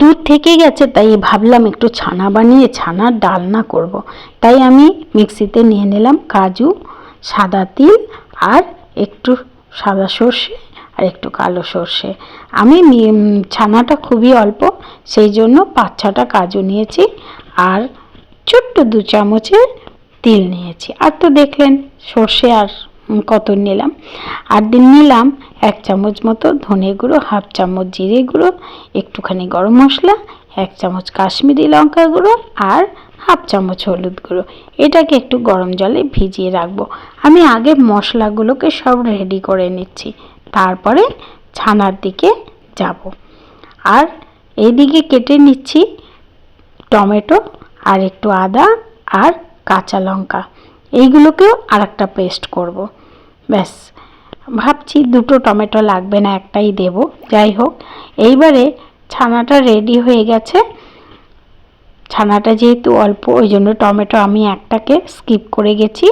দুধ থেকে গেছে, তাই ভাবলাম একটু ছানা বানিয়ে, ছানার ডালনা করব। তাই আমি মিক্সিতে নিয়ে নিলাম কাজু, সাদা তিল আর একটু সাদা সর্ষে আর একটু কালো সর্ষে। আমি ছানাটা খুবই অল্প, সেই জন্য পাঁচ ছটা কাজু নিয়েছি আর ছোট্ট দু চামচের তিল নিয়েছি। আর তো দেখলেন, সর্ষে আর কত নিলাম। আর দিন নিলাম এক চামচ মতো ধনে গুঁড়ো, হাফ চামচ জিরে গুঁড়ো, একটুখানি গরম মশলা, এক চামচ কাশ্মীরি লঙ্কা গুঁড়ো আর হাফ চামচ হলুদ গুঁড়ো। এটাকে একটু গরম জলে ভিজিয়ে রাখব। আমি আগে মশলাগুলোকে সব রেডি করে নিচ্ছি। তারপরে ছানার দিকে যাব। আর এইদিকে কেটে নিচ্ছি টমেটো আর একটু আদা আর কাঁচা লঙ্কা। এইগুলোকেও আর একটা পেস্ট করব। ব্যাস। ভাবছি দুটো টমেটো লাগবে না, একটাই দেব। যাই হোক, এইবারে ছানাটা রেডি হয়ে গেছে। ছানাটা যেহেতু অল্প, ওই জন্য টমেটো আমি একটাকে স্কিপ করে গেছি।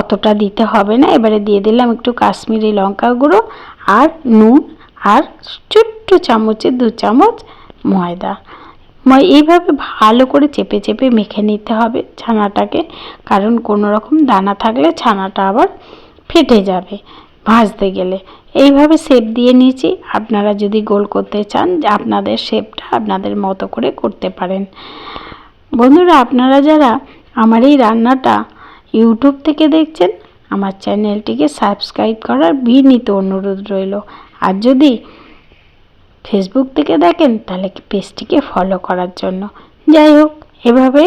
অতটা দিতে হবে না। এবারে দিয়ে দিলাম একটু কাশ্মীরি লঙ্কা গুঁড়ো আর নুন আর ছোট্ট চামচে দু চামচ ময়দা। এইভাবে ভালো করে চেপে চেপে মেখে নিতে হবে ছানাটাকে। কারণ কোনো রকম দানা থাকলে ছানাটা আবার ফেটে যাবে। ভাজতে গেলে। এইভাবে শেপ দিয়ে নিয়েছি। আপনারা যদি গোল করতে চান, আপনাদের শেপটা আপনাদের মতো করে করতে পারেন। বন্ধুরা, আপনারা যারা আমার এই রান্নাটা ইউটিউব থেকে দেখছেন, আমার চ্যানেলটিকে সাবস্ক্রাইব করার বিনীত অনুরোধ রইল। আর যদি ফেসবুক থেকে দেখেন, তাহলে পেজটিকে ফলো করার জন্য। যাই হোক, এভাবে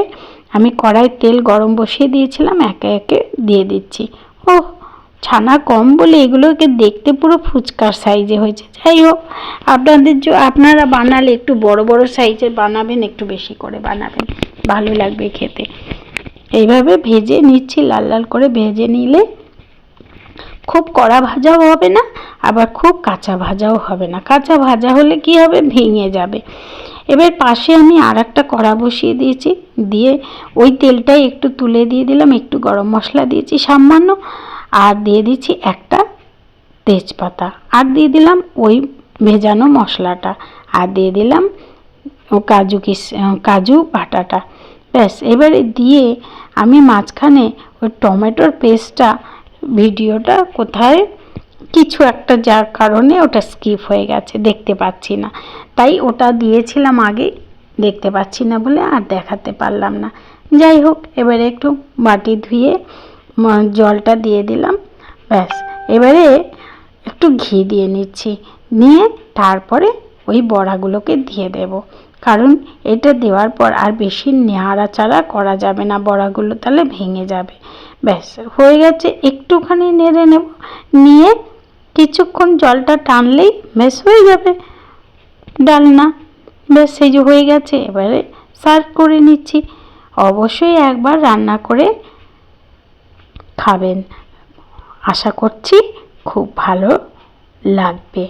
আমি কড়াই তেল গরম বসিয়ে দিয়েছিলাম, একে একে দিয়ে দিচ্ছি। ও ছানা কম বলে এগুলোকে দেখতে পুরো ফুচকার সাইজে হয়েছে। যাই হোক, আপনাদের জ- আপনারা বানালে একটু বড় বড় সাইজের বানাবেন, একটু বেশি করে বানাবেন। ভালো লাগবে খেতে। এইভাবে ভেজে নিচ্ছি, লাল লাল করে ভেজে নিলে খুব কড়া ভাজাও হবে না, আবার খুব কাঁচা ভাজাও হবে না। কাঁচা ভাজা হলে কি হবে? ভেঙে যাবে। এবার পাশে আমি আর একটা কড়া বসিয়ে দিয়েছি। দিয়ে ওই তেলটাই একটু তুলে দিয়ে দিলাম, একটু গরম মশলা দিয়েছি। সামান্য আর দিয়ে দিচ্ছি একটা তেজপাতা। আর দিয়ে দিলাম ওই ভেজানো মশলাটা। আর দিয়ে দিলাম কাজু কিস, কাজু বাটাটা। ব্যাস, এবারে দিয়ে আমি মাঝখানে ওই টমেটোর পেস্টটা ভিডিওটা কোথায় কিছু একটা যার কারণে ওটা স্কিপ হয়ে গেছে, দেখতে পাচ্ছি না। তাই ওটা দিয়েছিলাম আগে, দেখতে পাচ্ছি না বলে আর দেখাতে পারলাম না। যাই হোক, এবারে একটু বাটি ধুয়ে জলটা দিয়ে দিলাম। ব্যাস, এবারে একটু ঘি দিয়ে নিচ্ছি। নিয়ে তারপরে ওই বড়াগুলোকে দিয়ে দেব। কারণ এটা দেওয়ার পর আর বেশি নাড়াচাড়া করা যাবে না, বড়াগুলো তাহলে ভেঙে যাবে। ব্যাস, হয়ে গেছে, একটুখানি নেড়ে নেব। নিয়ে কিছুক্ষণ জলটা টানলেই বেশ হয়ে যাবে ডালনা। ব্যাস সেই যে হয়ে গেছে, এবারে সার্ভ করে নিচ্ছি। অবশ্যই একবার রান্না করে খাবেন। আশা করছি খুব ভালো লাগবে।